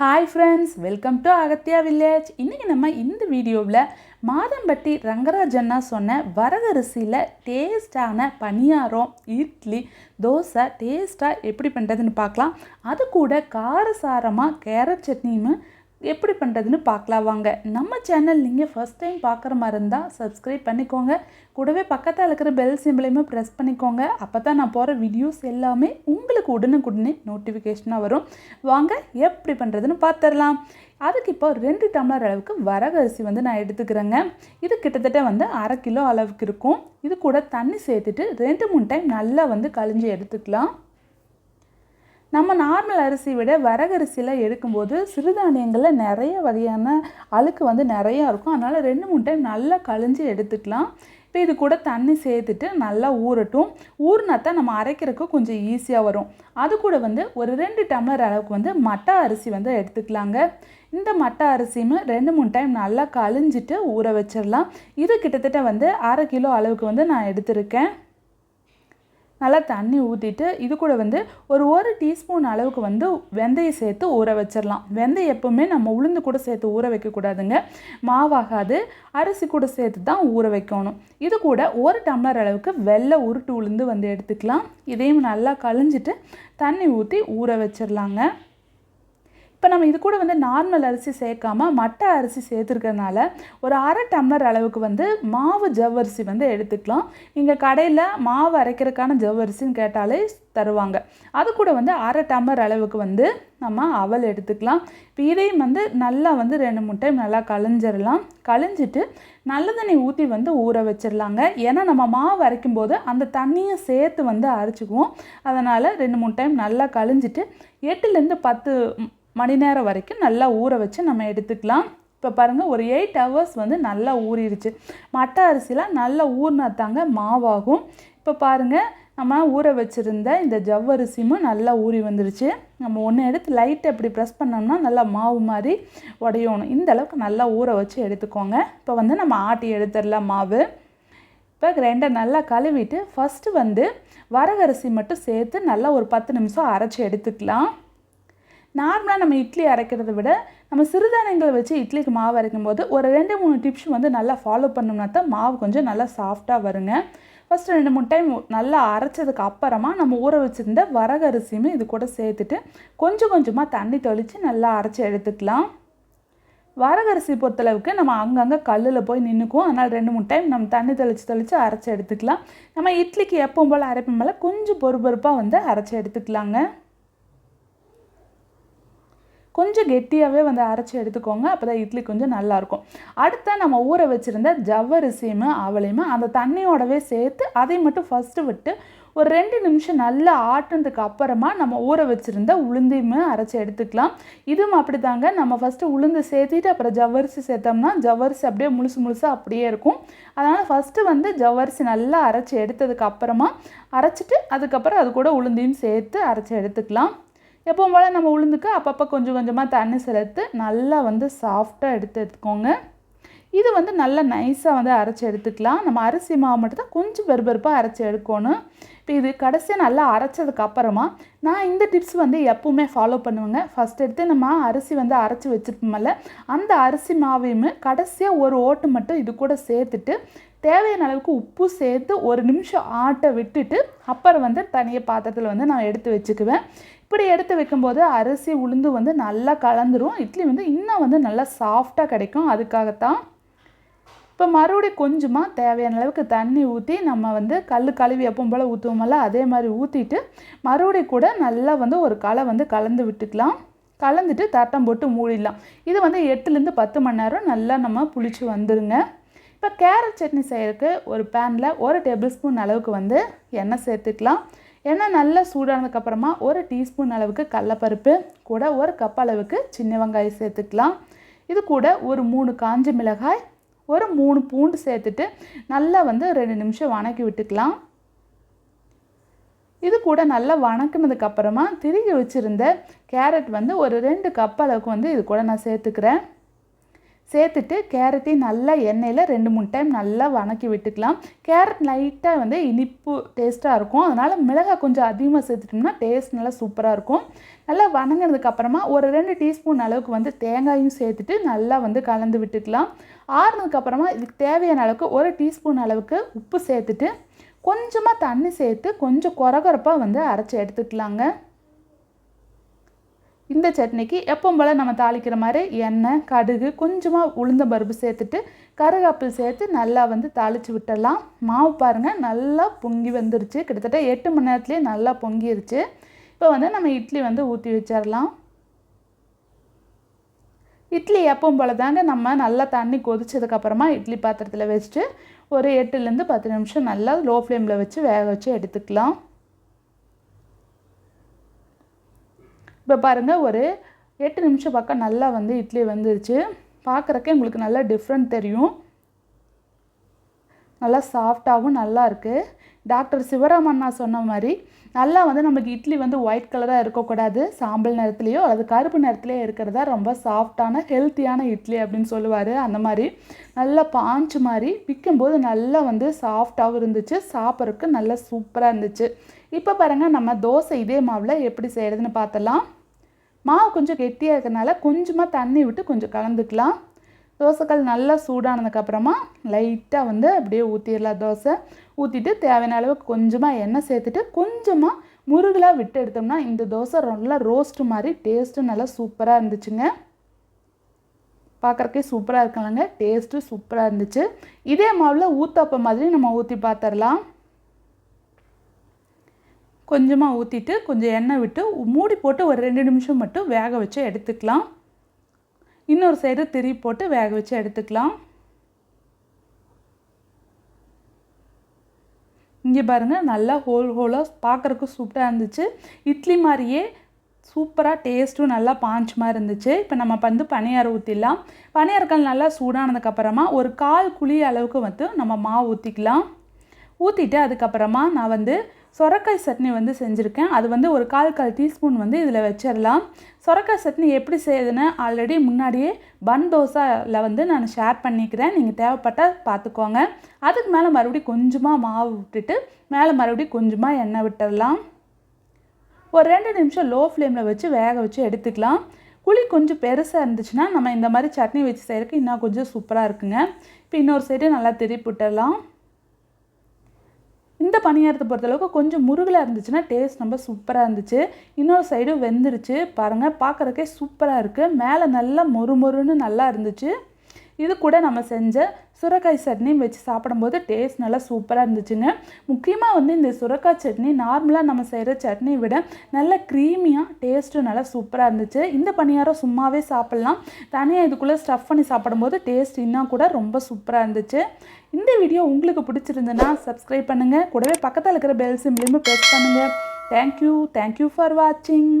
Hi friends welcome to Agathiya village இன்றைக்கி நம்ம இந்த வீடியோவில் மாதம்பட்டி ரங்கராஜன்னா சொன்ன வரகரிசியில் டேஸ்டான பணியாரம் இட்லி தோசை டேஸ்ட்டாக எப்படி பண்ணுறதுன்னு பார்க்கலாம். அது கூட காரசாரமாக கேரட் சட்னியும் எப்படி பண்ணுறதுன்னு பார்க்கலாம் வாங்க. நம்ம சேனல் நீங்கள் ஃபஸ்ட் டைம் பார்க்குற மாதிரி இருந்தால் சப்ஸ்கிரைப் பண்ணிக்கோங்க. கூடவே பக்கத்தில் இருக்கிற பெல் சிம்பிளையுமே ப்ரெஸ் பண்ணிக்கோங்க. அப்போ தான் நான் போகிற வீடியோஸ் எல்லாமே உங்களுக்கு உடனுக்குடனே நோட்டிஃபிகேஷனாக வரும். வாங்க எப்படி பண்ணுறதுன்னு பார்த்துடலாம். அதுக்கு இப்போ ரெண்டு டம்ளர் அளவுக்கு வரகரிசி வந்து நான் எடுத்துக்கிறேங்க. இது கிட்டத்தட்ட வந்து அரை கிலோ அளவுக்கு இருக்கும். இது கூட தண்ணி சேர்த்துட்டு ரெண்டு மூணு டைம் நல்லா வந்து கழிஞ்சு எடுத்துக்கலாம். நம்ம நார்மல் அரிசி விட வரகரிசியில் எடுக்கும்போது சிறுதானியங்களில் நிறைய வகையான அழுக்கு வந்து நிறையா இருக்கும். அதனால் ரெண்டு மூணு டைம் நல்லா கழிஞ்சு எடுத்துக்கலாம். இப்போ இது கூட தண்ணி சேர்த்துட்டு நல்லா ஊறட்டும். ஊறினா தான் நம்ம அரைக்கிறதுக்கு கொஞ்சம் ஈஸியாக வரும். அது கூட வந்து ஒரு ரெண்டு டம்ளர் அளவுக்கு வந்து மட்டை அரிசி வந்து எடுத்துக்கலாங்க. இந்த மட்டை அரிசியுமே ரெண்டு மூணு டைம் நல்லா கழிஞ்சிட்டு ஊற வச்சிடலாம். இது கிட்டத்தட்ட வந்து அரை கிலோ அளவுக்கு வந்து நான் எடுத்திருக்கேன். நல்லா தண்ணி ஊற்றிட்டு இது கூட வந்து ஒரு ஒரு டீஸ்பூன் அளவுக்கு வந்து வெந்தயம் சேர்த்து ஊற வச்சிடலாம். வெந்தயம் எப்போவுமே நம்ம உளுந்து கூட சேர்த்து ஊற வைக்கக்கூடாதுங்க மாவாகாது அரிசி கூட சேர்த்து தான் ஊற வைக்கணும். இது கூட ஒரு டம்ளர் அளவுக்கு வெள்ளை உருட்டு உளுந்து வந்து எடுத்துக்கலாம். இதையும் நல்லா கழிஞ்சிட்டு தண்ணி ஊற்றி ஊற வச்சிடலாங்க. இப்போ நம்ம இது கூட வந்து நார்மல் அரிசி சேர்க்காம மட்டை அரிசி சேர்த்துருக்கறனால ஒரு அரை டம்ளர் அளவுக்கு வந்து மாவு ஜவ்வரிசி வந்து எடுத்துக்கலாம். நீங்கள் கடையில் மாவு அரைக்கிறதுக்கான ஜவ்வரிசின்னு கேட்டாலே தருவாங்க. அது கூட வந்து அரை டம்ளர் அளவுக்கு வந்து நம்ம அவல் எடுத்துக்கலாம். இப்போ இதையும் வந்து நல்லா வந்து ரெண்டு மூணு டைம் நல்லா களைஞ்சிடலாம் களைஞ்சிட்டு நல்ல தண்ணி ஊற்றி வந்து ஊற வச்சிடலாங்க ஏன்னா நம்ம மாவு அரைக்கும் போது அந்த தண்ணியை சேர்த்து வந்து அரைச்சிக்குவோம். அதனால் ரெண்டு மூணு டைம் நல்லா களைஞ்சிட்டு எட்டுலேருந்து பத்து மணி நேரம் வரைக்கும் நல்லா ஊற வச்சு நம்ம எடுத்துக்கலாம். இப்போ பாருங்கள் ஒரு எயிட் ஹவர்ஸ் வந்து நல்லா ஊறிடுச்சு மட்டை அரிசிலாம் நல்லா ஊறினா தாங்க மாவாகும். இப்போ பாருங்கள் நம்ம ஊற வச்சுருந்த இந்த ஜவ்வரிசியும் நல்லா ஊறி வந்துருச்சு. நம்ம ஒன்று எடுத்து லைட்டை இப்படி ப்ரெஸ் பண்ணோம்னா நல்லா மாவு மாதிரி உடையணும் இந்த அளவுக்கு நல்லா ஊற வச்சு எடுத்துக்கோங்க. இப்போ வந்து நம்ம ஆட்டி எடுத்துடலாம் மாவு. இப்போ கிரைண்டர் நல்லா கழுவிட்டு ஃபஸ்ட்டு வந்து வரகரிசி மட்டும் சேர்த்து நல்லா ஒரு பத்து நிமிஷம் அரைச்சி எடுத்துக்கலாம். நார்மலாக நம்ம இட்லி அரைக்கிறத விட நம்ம சிறுதானியங்களை வச்சு இட்லிக்கு மாவு அரைக்கும் போது ஒரு ரெண்டு மூணு டிப்ஸ் வந்து நல்லா ஃபாலோ பண்ணோம்னா தான் மாவு கொஞ்சம் நல்லா சாஃப்டாக வருங்க. ஃபஸ்ட்டு ரெண்டு மூணு டைம் நல்லா அரைச்சதுக்கு அப்புறமா நம்ம ஊற வச்சுருந்த வரகரிசியுமே இது கூட சேர்த்துட்டு கொஞ்சம் கொஞ்சமாக தண்ணி தெளித்து நல்லா அரைச்சி எடுத்துக்கலாம். வரகரிசி பொறுத்தளவுக்கு நம்ம அங்கங்கே கல்லில் போய் நின்றுக்குவோம் அதனால் ரெண்டு மூணு டைம் நம்ம தண்ணி தெளித்து தெளித்து அரைச்சி எடுத்துக்கலாம். நம்ம இட்லிக்கு எப்பவும் போல் அரைப்போம் போல் கொஞ்சம் பொறுப்பொறுப்பாக வந்து அரைச்சி எடுத்துக்கலாங்க. கொஞ்சம் கெட்டியாகவே வந்து அரைச்சி எடுத்துக்கோங்க அப்போ தான் இட்லி கொஞ்சம் நல்லாயிருக்கும். அடுத்த நம்ம ஊற வச்சுருந்த ஜவ்வரிசியுமே அவளையுமே அந்த தண்ணியோடவே சேர்த்து அதை மட்டும் ஃபஸ்ட்டு விட்டு ஒரு ரெண்டு நிமிஷம் நல்லா ஆட்டினதுக்கு அப்புறமா நம்ம ஊற வச்சுருந்த உளுந்தையுமே அரைச்சி எடுத்துக்கலாம். இதுவும் அப்படி தாங்க நம்ம ஃபஸ்ட்டு உளுந்து சேர்த்திட்டு அப்புறம் ஜவ்வரிசி சேர்த்தோம்னா ஜவ்வரிசி அப்படியே முழுசு முழுசாக அப்படியே இருக்கும். அதனால் ஃபஸ்ட்டு வந்து ஜவ்வரிசி நல்லா அரைச்சி எடுத்ததுக்கு அப்புறமா அரைச்சிட்டு அதுக்கப்புறம் அது கூட உளுந்தையும் சேர்த்து அரைச்சி எடுத்துக்கலாம். எப்பவும் போல் நம்ம உளுந்துக்கு அப்பப்போ கொஞ்சம் கொஞ்சமாக தண்ணி செலுத்து நல்லா வந்து சாஃப்டாக எடுத்து எடுத்துக்கோங்க. இது வந்து நல்லா நைஸாக வந்து அரைச்சி எடுத்துக்கலாம். நம்ம அரிசி மாவு மட்டும் தான் கொஞ்சம் பெருபெருப்பாக அரைச்சி எடுக்கணும். இப்போ இது கடைசியாக நல்லா அரைச்சதுக்கு அப்புறமா நான் இந்த டிப்ஸ் வந்து எப்பவுமே ஃபாலோ பண்ணுவேங்க. ஃபஸ்ட் எடுத்து நம்ம அரிசி வந்து அரைச்சி வச்சுருப்போம்ல அந்த அரிசி மாவையுமே கடைசியாக ஒரு ஓட்டு மட்டும் இது கூட சேர்த்துட்டு தேவையான அளவுக்கு உப்பு சேர்த்து ஒரு நிமிஷம் ஆட்டை விட்டுட்டு அப்புறம் வந்து தனியாக பாத்திரத்தில் வந்து நான் எடுத்து வச்சுக்குவேன். இப்படி எடுத்து வைக்கும்போது அரிசி உளுந்து வந்து நல்லா கலந்துரும். இட்லி வந்து இன்னும் வந்து நல்லா சாஃப்டாக கிடைக்கும். அதுக்காகத்தான் இப்போ மறுபடியும் கொஞ்சமாக தேவையான அளவுக்கு தண்ணி ஊற்றி நம்ம வந்து கல் கழுவி எப்பவும் போல் ஊற்றுவோமல்ல அதே மாதிரி ஊற்றிட்டு மறுபடியும் கூட நல்லா வந்து ஒரு களை வந்து கலந்து விட்டுக்கலாம். கலந்துட்டு தட்டம் போட்டு மூடிடலாம். இது வந்து எட்டுலேருந்து பத்து மணி நேரம் நல்லா நம்ம புளிச்சு வந்துருங்க. இப்போ கேரட் சட்னி செய்கிறதுக்கு ஒரு பேனில் ஒரு டேபிள் ஸ்பூன் அளவுக்கு வந்து எண்ணெய் சேர்த்துக்கலாம். எண்ணெய் நல்லா சூடானதுக்கப்புறமா ஒரு டீஸ்பூன் அளவுக்கு கடலப்பருப்பு கூட ஒரு கப் அளவுக்கு சின்ன வெங்காயம் சேர்த்துக்கலாம். இது கூட ஒரு மூணு காஞ்ச மிளகாய் ஒரு மூணு பூண்டு சேர்த்துட்டு நல்லா வந்து ரெண்டு நிமிஷம் வணக்கி விட்டுக்கலாம். இது கூட நல்லா வணக்கினதுக்கப்புறமா திருகி வச்சுருந்த கேரட் வந்து ஒரு ரெண்டு கப் அளவுக்கு வந்து இது கூட நான் சேர்த்துக்கிறேன். சேர்த்துட்டு கேரட்டையும் நல்லா எண்ணெயில் ரெண்டு மூணு டைம் நல்லா வணக்கி விட்டுக்கலாம். கேரட் லைட்டாக வந்து இனிப்பு டேஸ்ட்டாக இருக்கும். அதனால் மிளகாய் கொஞ்சம் அதிகமாக சேர்த்துட்டோம்னா டேஸ்ட் நல்லா சூப்பராக இருக்கும். நல்லா வணங்கினதுக்கு அப்புறமா ஒரு ரெண்டு டீஸ்பூன் அளவுக்கு வந்து தேங்காயும் சேர்த்துட்டு நல்லா வந்து கலந்து விட்டுக்கலாம். ஆறுனதுக்கு அப்புறமா இதுக்கு தேவையான அளவுக்கு ஒரு டீஸ்பூன் அளவுக்கு உப்பு சேர்த்துட்டு கொஞ்சமாக தண்ணி சேர்த்து கொஞ்சம் குறகுறப்பாக வந்து அரைச்சி எடுத்துக்கலாங்க. இந்த சட்னிக்கு எப்பவும் போல் நம்ம தாளிக்கிற மாதிரி எண்ணெய் கடுகு கொஞ்சமாக உளுந்த பருப்பு சேர்த்துட்டு கருகாப்பில் சேர்த்து நல்லா வந்து தாளித்து விட்டுடலாம். மாவு பாருங்கள் நல்லா பொங்கி வந்துருச்சு. கிட்டத்தட்ட எட்டு மணி நேரத்துலேயே நல்லா பொங்கிருச்சு. இப்போ வந்து நம்ம இட்லி வந்து ஊற்றி வச்சிடலாம். இட்லி எப்பவும் போல் தாங்க நம்ம நல்லா தண்ணி கொதிச்சதுக்கப்புறமா இட்லி பாத்திரத்தில் வச்சுட்டு ஒரு எட்டுலேருந்து பத்து நிமிஷம் நல்லா லோ ஃப்ளேமில் வச்சு வேக வச்சு எடுத்துக்கலாம். இப்போ பாருங்கள் ஒரு எட்டு நிமிஷம் பக்கம் நல்லா வந்து இட்லி வந்துருச்சு. பார்க்குறக்கே உங்களுக்கு நல்லா டிஃப்ரெண்ட் தெரியும். நல்லா சாஃப்டாகவும் நல்லா இருக்குது டாக்டர் சிவராமண்ணா சொன்ன மாதிரி நல்லா வந்து நமக்கு இட்லி வந்து ஒயிட் கலராக இருக்கக்கூடாது. சாம்பல் நிறத்துலையோ அல்லது கருப்பு நிறத்துலையோ இருக்கிறதா ரொம்ப சாஃப்டான ஹெல்த்தியான இட்லி அப்படின்னு சொல்லுவார். அந்த மாதிரி நல்லா பாஞ்சு மாதிரி விற்கும்போது நல்லா வந்து சாஃப்டாகவும் இருந்துச்சு. சாப்பிட்றதுக்கு நல்லா சூப்பராக இருந்துச்சு. இப்போ பாருங்கள் நம்ம தோசை இதே மாவில் எப்படி செய்கிறதுன்னு பார்த்தலாம் மாவு கொஞ்சம் கெட்டியாக இருக்கிறனால கொஞ்சமாக தண்ணி விட்டு கொஞ்சம் கலந்துக்கலாம். தோசைக்கல் நல்லா சூடானதுக்கப்புறமா லைட்டாக வந்து அப்படியே ஊற்றிடலாம் தோசை. ஊற்றிட்டு தேவையான அளவுக்கு கொஞ்சமாக எண்ணெய் சேர்த்துட்டு கொஞ்சமாக முருகலாக விட்டு எடுத்தோம்னா இந்த தோசை நல்லா ரோஸ்ட்டு மாதிரி டேஸ்ட்டு நல்லா சூப்பராக இருந்துச்சுங்க. பார்க்குறக்கே சூப்பராக இருக்கலாங்க. டேஸ்ட்டு சூப்பராக இருந்துச்சு. இதே மாவில் ஊத்தாப்பம் மாதிரி நம்ம ஊற்றி பார்த்துடலாம் கொஞ்சமாக ஊற்றிட்டு கொஞ்சம் எண்ணெய் விட்டு மூடி போட்டு ஒரு ரெண்டு நிமிஷம் மட்டும் வேக வச்சு எடுத்துக்கலாம். இன்னொரு சைடு திரி போட்டு வேக வச்சு எடுத்துக்கலாம். இங்கே பாருங்கள் நல்லா ஹோல் ஹோலாக பார்க்குறக்கு சூப்பராக இருந்துச்சு. இட்லி மாதிரியே சூப்பராக டேஸ்ட்டும் நல்லா பாஞ்ச் மாதிரி இருந்துச்சு. இப்போ நம்ம வந்து பனியாரம் ஊற்றிடலாம் பனியாரக்கல் நல்லா சூடானதுக்கப்புறமா ஒரு கால் குழி அளவுக்கு வந்து நம்ம மாவு ஊற்றிக்கலாம் ஊற்றிட்டு அதுக்கப்புறமா நான் வந்து சொரக்காய் சட்னி வந்து செஞ்சுருக்கேன். அது வந்து ஒரு கால் கால் டீஸ்பூன் வந்து இதில் வச்சிடலாம். சொரக்காய் சட்னி எப்படி செய்யுதுன்னு ஆல்ரெடி முன்னாடியே பன் தோசாவில் வந்து நான் ஷேர் பண்ணிக்கிறேன். நீங்கள் தேவைப்பட்டால் பார்த்துக்கோங்க. அதுக்கு மேலே மறுபடியும் கொஞ்சமாக மாவு விட்டுட்டு மேலே மறுபடியும் கொஞ்சமாக எண்ணெய் விட்டுடலாம். ஒரு ரெண்டு நிமிஷம் லோ ஃப்ளேமில் வச்சு வேக வச்சு எடுத்துக்கலாம். புளி கொஞ்சம் பெருசாக இருந்துச்சுன்னா நம்ம இந்த மாதிரி சட்னி வச்சு செய்கிறதுக்கு இன்னும் கொஞ்சம் சூப்பராக இருக்குங்க. இப்போ இன்னொரு சைடு நல்லா திருப்பி விட்டுடலாம். இந்த பணியாரத்தை பொறுத்தளவுக்கு கொஞ்சம் முருகலாக இருந்துச்சுன்னா டேஸ்ட் ரொம்ப சூப்பராக இருந்துச்சு. இன்னொரு சைடு வெந்துருச்சு. பாருங்கள் பார்க்குறக்கே சூப்பராக இருக்குது மேலே நல்லா மொறு மொறுன்னு நல்லா இருந்துச்சு. இது கூட நம்ம செஞ்ச சுரக்காய் சட்னி வச்சு சாப்பிடும்போது டேஸ்ட் நல்லா சூப்பராக இருந்துச்சுங்க. முக்கியமாக வந்து இந்த சுரக்காய் சட்னி நார்மலாக நம்ம செய்கிற சட்னியை விட நல்ல க்ரீமியாக டேஸ்ட்டும் நல்லா சூப்பராக இருந்துச்சு. இந்த பணியாரம் சும்மாவே சாப்பிட்லாம். தனியாக இதுக்குள்ளே ஸ்டஃப் பண்ணி சாப்பிடும்போது டேஸ்ட் இன்னும் கூட ரொம்ப சூப்பராக இருந்துச்சு. இந்த வீடியோ உங்களுக்கு பிடிச்சிருந்துன்னா சப்ஸ்கிரைப் பண்ணுங்கள் கூடவே பக்கத்தில் இருக்கிற பெல் சிம்லேயுமே ப்ரெஸ் பண்ணுங்கள் thank you thank you for வாட்சிங்